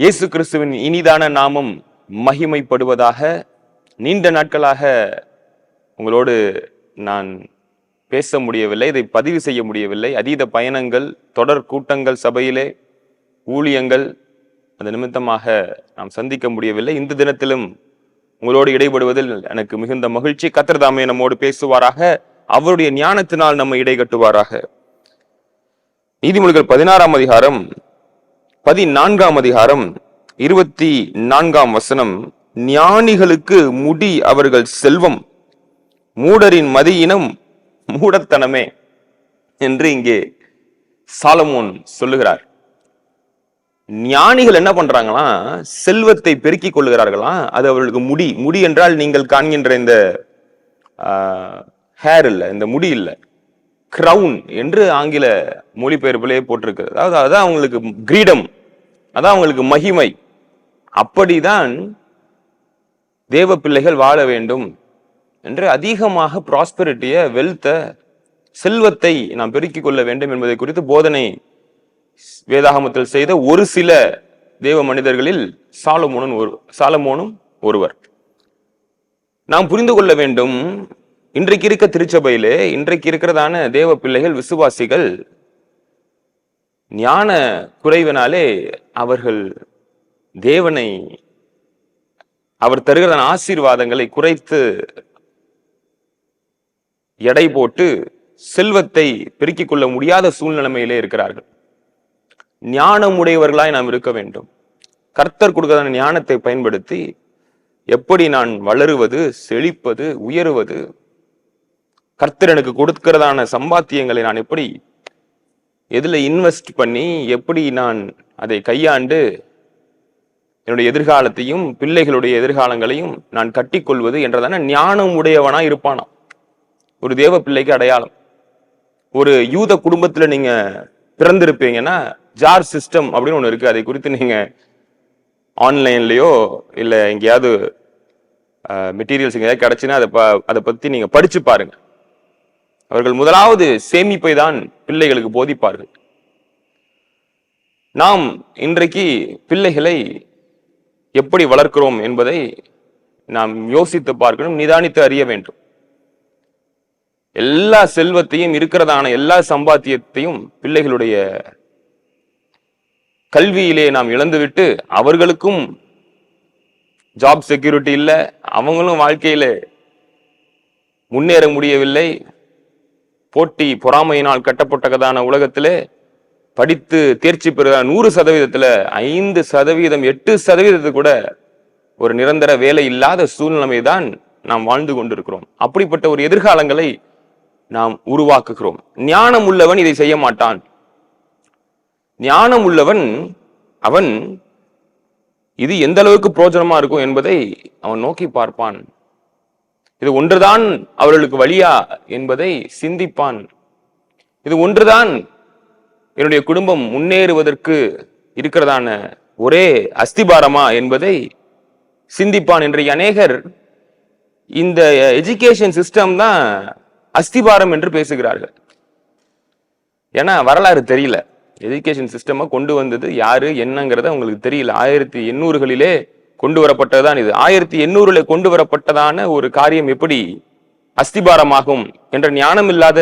இயேசு கிறிஸ்துவின் இனிதான நாமம் மகிமைப்படுவதாக நீண்ட நாட்களாக உங்களோடு நான் பேச முடியவில்லை இதை பதிவு செய்ய முடியவில்லை. அதீத பயணங்கள் தொடர் கூட்டங்கள் சபையிலே ஊழியங்கள் அந்த நிமித்தமாக நாம் சந்திக்க முடியவில்லை. இந்த தினத்திலும் உங்களோடு இடைபடுவதில் எனக்கு மிகுந்த மகிழ்ச்சி. கத்திரதாமே நம்மோடு பேசுவாராக. அவருடைய ஞானத்தினால் நம்மை இடைகட்டுவாராக. நீதிமொழிகள் பதினாறாம் அதிகாரம் பதினான்காம் அதிகாரம் இருபத்தி நான்காம் வசனம். ஞானிகளுக்கு முடி அவர்கள் செல்வம் மூடரின் மதியினம் மூடத்தனமே என்று இங்கே சாலமோன் சொல்லுகிறார். ஞானிகள் என்ன பண்றாங்களா செல்வத்தை பெருக்கிக் கொள்ளுகிறார்களா? அது அவர்களுக்கு முடி முடி என்றால் நீங்கள் காண்கின்ற இந்த ஹேர் இல்லை இந்த முடி இல்லை. கிரவுன் என்று ஆங்கில மொழிபெயர்ப்பிலே போட்டிருக்கு அதாவது அதுதான் அவங்களுக்கு கிரீடம். அதான் அவங்களுக்கு மகிமை. அப்படிதான் தேவ பிள்ளைகள் வாழ வேண்டும் என்று அதிகமாக ப்ராஸ்பெரிட்டிய வெல்த்த செல்வத்தை நாம் பெருக்கிக் கொள்ள வேண்டும் என்பதை குறித்து போதனை வேதாகமத்தில் செய்த ஒரு சில தேவ மனிதர்களில் சாலமோனும் ஒரு சாலமோனும் ஒருவர். நாம் புரிந்து கொள்ள வேண்டும் இன்றைக்கு இருக்க திருச்சபையிலே இன்றைக்கு இருக்கிறதான தேவ பிள்ளைகள் விசுவாசிகள் ஞான குறைவினாலே அவர்கள் தேவனை அவர் தருகிற ஆசீர்வாதங்களை குறைத்து எடை போட்டு செல்வத்தை பெருக்கிக் கொள்ள முடியாத சூழ்நிலைமையிலே இருக்கிறார்கள். ஞானம் உடையவர்களாய் நாம் இருக்க வேண்டும். கர்த்தர் கொடுக்கிறதான ஞானத்தை பயன்படுத்தி எப்படி நான் வளருவது செழிப்பது உயருவது கர்த்தர் எனக்கு கொடுக்கிறதான சம்பாத்தியங்களை நான் எப்படி எதில் இன்வெஸ்ட் பண்ணி எப்படி நான் அதை கையாண்டு என்னுடைய எதிர்காலத்தையும் பிள்ளைகளுடைய எதிர்காலங்களையும் நான் கட்டிக்கொள்வது என்றதான ஞானம் உடையவனா இருப்பானாம் ஒரு தேவ பிள்ளைக்கு அடையாளம். ஒரு யூத குடும்பத்துல நீங்க பிறந்திருப்பீங்கன்னா ஜார் சிஸ்டம் அப்படின்னு ஒன்று இருக்கு. அதை குறித்து நீங்க ஆன்லைன்லயோ இல்லை எங்கேயாவது மெட்டீரியல்ஸ் எங்கேயாவது கிடைச்சுன்னா அதை ப- அதை பற்றி நீங்கள் படித்து பாருங்கள் அவர்கள் முதலாவது சேமிப்பை தான் பிள்ளைகளுக்கு போதிப்பார்கள். நாம் இன்றைக்கு பிள்ளைகளை எப்படி வளர்க்கிறோம் என்பதை நாம் யோசித்து பார்க்கணும் நிதானித்து அறிய வேண்டும். எல்லா செல்வத்தையும் இருக்கிறதான எல்லா சம்பாத்தியத்தையும் பிள்ளைகளுடைய கல்வியிலே நாம் இழந்துவிட்டு அவர்களுக்கும் ஜாப் செக்யூரிட்டி இல்ல அவங்களும் வாழ்க்கையில முன்னேற முடியவில்லை போட்டி பொறாமையினால் கட்டப்பட்டதான உலகத்திலே படித்து தேர்ச்சி பெறுகிற நூறு சதவீதத்துல ஐந்து சதவீதம் எட்டு சதவீதத்து கூட ஒரு நிரந்தர வேலை இல்லாத சூழ்நிலைமை தான் நாம் வாழ்ந்து கொண்டிருக்கிறோம். அப்படிப்பட்ட ஒரு எதிர்காலங்களை நாம் உருவாக்குகிறோம். ஞானம் உள்ளவன் இதை செய்ய மாட்டான். ஞானம் உள்ளவன் அவன் இது எந்த அளவுக்கு பிரோஜனமா இருக்கும் என்பதை அவன் நோக்கி பார்ப்பான். இது ஒன்றுதான் அவர்களுக்கு வழியா என்பதை சிந்திப்பான். இது ஒன்றுதான் என்னுடைய குடும்பம் முன்னேறுவதற்கு இருக்கிறதான ஒரே அஸ்திபாரமா என்பதை சிந்திப்பான். இன்றைய அநேகர் இந்த எஜுகேஷன் சிஸ்டம் தான் அஸ்திபாரம் என்று பேசுகிறார்கள். ஏன்னா வரலாறு தெரியல. எஜுகேஷன் சிஸ்டமாக கொண்டு வந்தது யாரு என்னங்கிறத உங்களுக்கு தெரியல. ஆயிரத்தி எண்ணூறுகளிலே கொண்டு வரப்பட்டதுதான் இது. ஆயிரத்தி எண்ணூறுல கொண்டு வரப்பட்டதான ஒரு காரியம் எப்படி அஸ்திபாரமாகும் என்ற ஞானம் இல்லாத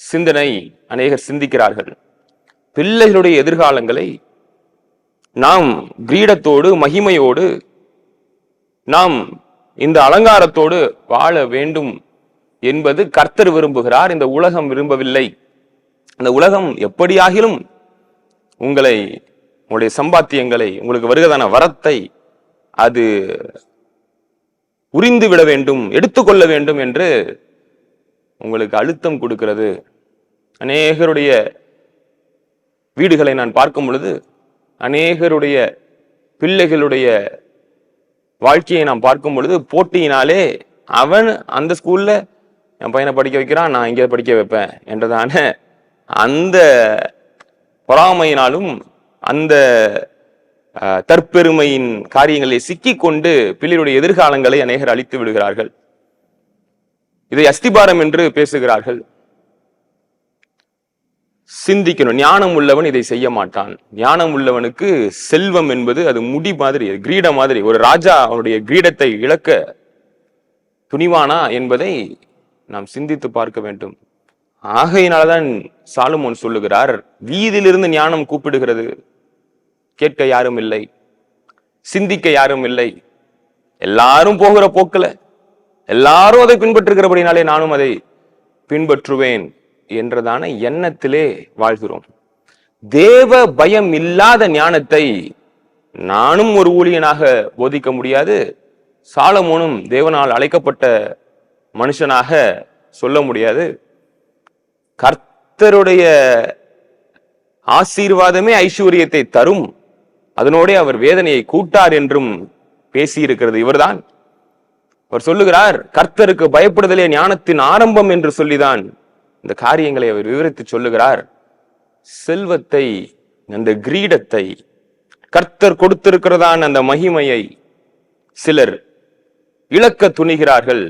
சிந்தனை அநேகர் சிந்திக்கிறார்கள். பிள்ளைகளுடைய எதிர்காலங்களை நாம் கிரீடத்தோடு மகிமையோடு நாம் இந்த அலங்காரத்தோடு வாழ வேண்டும் என்பது கர்த்தர் விரும்புகிறார். இந்த உலகம் விரும்பவில்லை. இந்த உலகம் எப்படியாகிலும் உங்களை உங்களுடைய சம்பாத்தியங்களை உங்களுக்கு வருகிறதான வரத்தை அது உரிந்து விட வேண்டும் எடுத்துக்கொள்ள வேண்டும் என்று உங்களுக்கு அழுத்தம் கொடுக்கிறது. அநேகருடைய வீடுகளை நான் பார்க்கும் பொழுது அநேகருடைய பிள்ளைகளுடைய வாழ்க்கையை நாம் பார்க்கும் பொழுது போட்டியினாலே அவன் அந்த ஸ்கூல்ல என் பையனை படிக்க வைக்கிறான் நான் இங்கே படிக்க வைப்பேன் என்றதான அந்த பொறாமையினாலும் அந்த தற்பெருமையின் காரியங்களில் சிக்கிக்கொண்டு பிள்ளைகளுடைய எதிர்காலங்களை அநேகர் அழித்து விடுகிறார்கள். இதை அஸ்திபாரம் என்று பேசுகிறார்கள். சிந்திக்கணும். ஞானம் உள்ளவன் இதை செய்ய மாட்டான். ஞானம் உள்ளவனுக்கு செல்வம் என்பது அது முடி மாதிரி கிரீடம் மாதிரி. ஒரு ராஜா அவனுடைய கிரீடத்தை இழக்க துணிவானா என்பதை நாம் சிந்தித்து பார்க்க வேண்டும். ஆகையினால்தான் சாலுமோன் சொல்லுகிறார் வீதியிலிருந்து ஞானம் கூப்பிடுகிறது. கேட்க யாரும் இல்லை. சிந்திக்க யாரும் இல்லை. எல்லாரும் போகிற போக்கில் எல்லாரும் அதை பின்பற்றுகிறபடினாலே நானும் அதை பின்பற்றுவேன் என்றதான எண்ணத்திலே வாழ்கிறோம். தேவ பயம் இல்லாத ஞானத்தை நானும் ஒரு ஊழியனாக போதிக்க முடியாது சாலமோனும் தேவனால் அழைக்கப்பட்ட மனுஷனாக சொல்ல முடியாது. கர்த்தருடைய ஆசீர்வாதமே ஐஸ்வர்யத்தை தரும். அதனோடே அவர் வேதனையை கூட்டார் என்றும் பேசியிருக்கிறது. இவர்தான். அவர் சொல்லுகிறார் கர்த்தருக்கு பயப்படுதலே ஞானத்தின் ஆரம்பம் என்று சொல்லிதான் இந்த காரியங்களை அவர் விவரித்து சொல்லுகிறார். செல்வத்தை அந்த கிரீடத்தை கர்த்தர் கொடுத்திருக்கிறதான் அந்த மகிமையை சிலர் இழக்க துணிகிறார்கள்.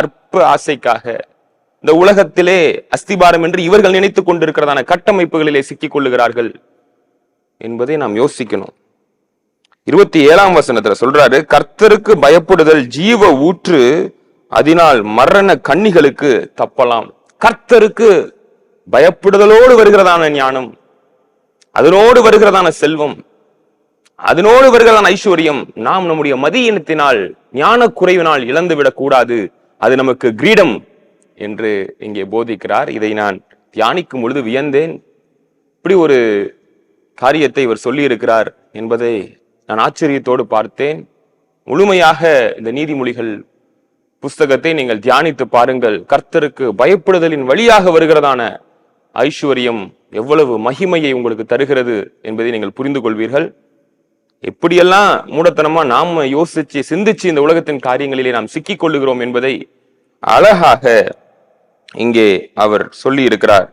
அற்ப ஆசைக்காக இந்த உலகத்திலே அஸ்திபாரம் என்று இவர்கள் நினைத்துக் கொண்டிருக்கிறதான கட்டமைப்புகளிலே சிக்கிக் கொள்ளுகிறார்கள் என்பதை நாம் யோசிக்கணும். இருபத்தி ஏழாம் வசனத்துல சொல்றாரு கர்த்தருக்கு பயப்படுதல் ஜீவ ஊற்று அதனால் மரண கண்ணிகளுக்கு தப்பலாம். கர்த்தருக்கு பயப்படுதலோடு வருகிறதான ஞானம் அதனோடு வருகிறதான செல்வம் அதனோடு வருகிறதான ஐஸ்வர்யம் நாம் நம்முடைய மதியினத்தினால் ஞான குறைவினால் இழந்துவிடக் கூடாது அது நமக்கு கிரீடம் என்று இங்கே போதிக்கிறார். இதை நான் தியானிக்கும் பொழுது வியந்தேன். இப்படி ஒரு காரியத்தை இவர் சொல்லியிருக்கிறார் என்பதை நான் ஆச்சரியத்தோடு பார்த்தேன். முழுமையாக இந்த நீதிமொழிகள் புஸ்தகத்தை நீங்கள் தியானித்து பாருங்கள். கர்த்தருக்கு பயப்படுதலின் வழியாக வருகிறதான ஐஸ்வர்யம் எவ்வளவு மகிமையை உங்களுக்கு தருகிறது என்பதை நீங்கள் புரிந்து கொள்வீர்கள். எப்படியெல்லாம் மூடத்தனமா நாம யோசிச்சு சிந்திச்சு இந்த உலகத்தின் காரியங்களிலே நாம் சிக்கிக் கொள்ளுகிறோம் என்பதை அழகாக இங்கே அவர் சொல்லி இருக்கிறார்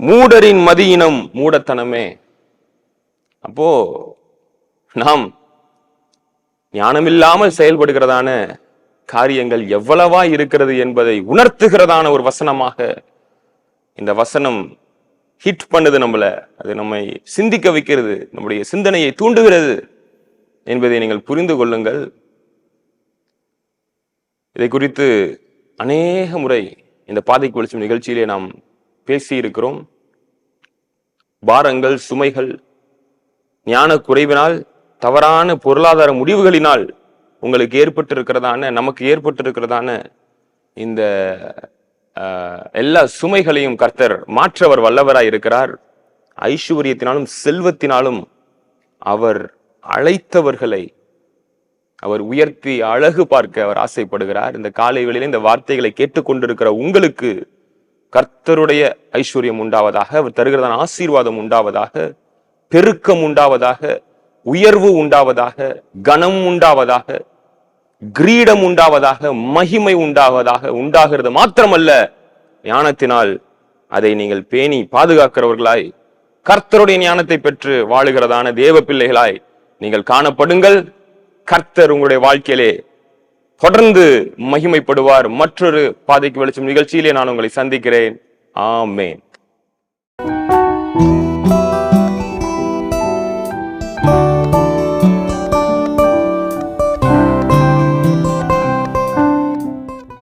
மூடரின் மதியினம் மூடத்தனமே. அப்போ நாம் ஞானமில்லாமல் செயல்படுகிறதான காரியங்கள் எவ்வளவா இருக்கிறது என்பதை உணர்த்துகிறதான ஒரு வசனமாக இந்த வசனம் ஹிட் பண்ணுது நம்மள. அது நம்மை சிந்திக்க வைக்கிறது நம்முடைய சிந்தனையை தூண்டுகிறது என்பதை நீங்கள் புரிந்து கொள்ளுங்கள். இதை குறித்து அநேக முறை இந்த பாதைக்கு வெளிச்சம் நிகழ்ச்சியிலே நாம் பேசியிருக்கிறோம். பாரங்கள் சுமைகள் ஞான குறைவினால் தவறான பொருளாதார முடிவுகளினால் உங்களுக்கு ஏற்பட்டிருக்கிறதான நமக்கு ஏற்பட்டிருக்கிறதான இந்த எல்லா சுமைகளையும் கர்த்தர் மாற்றவர் வல்லவராய் இருக்கிறார். ஐஸ்வர்யத்தினாலும் செல்வத்தினாலும் அவர் அழைத்தவர்களை அவர் உயர்த்தி அழகு பார்க்க அவர் ஆசைப்படுகிறார். இந்த காலை வேளையில இந்த வார்த்தைகளை கேட்டுக்கொண்டிருக்கிற உங்களுக்கு கர்த்தருடைய ஐஸ்வர்யம் உண்டாவதாக அவர் தருகிறதான ஆசீர்வாதம் உண்டாவதாக பெருக்கம் உண்டாவதாக உயர்வு உண்டாவதாக கனம் உண்டாவதாக கிரீடம் உண்டாவதாக மகிமை உண்டாவதாக உண்டாகிறது மாத்திரமல்ல ஞானத்தினால் அதை நீங்கள் பேணி பாதுகாக்கிறவர்களாய் கர்த்தருடைய ஞானத்தை பெற்று வாழுகிறதான தேவ பிள்ளைகளாய் நீங்கள் காணப்படுங்கள். கர்த்தர் உங்களுடைய வாழ்க்கையிலே தொடர்ந்து மகிமைப்படுவார். மற்றொரு பாதைக்கு வெளிச்சம் நிகழ்ச்சியிலே நான் உங்களை சந்திக்கிறேன். ஆமேன்.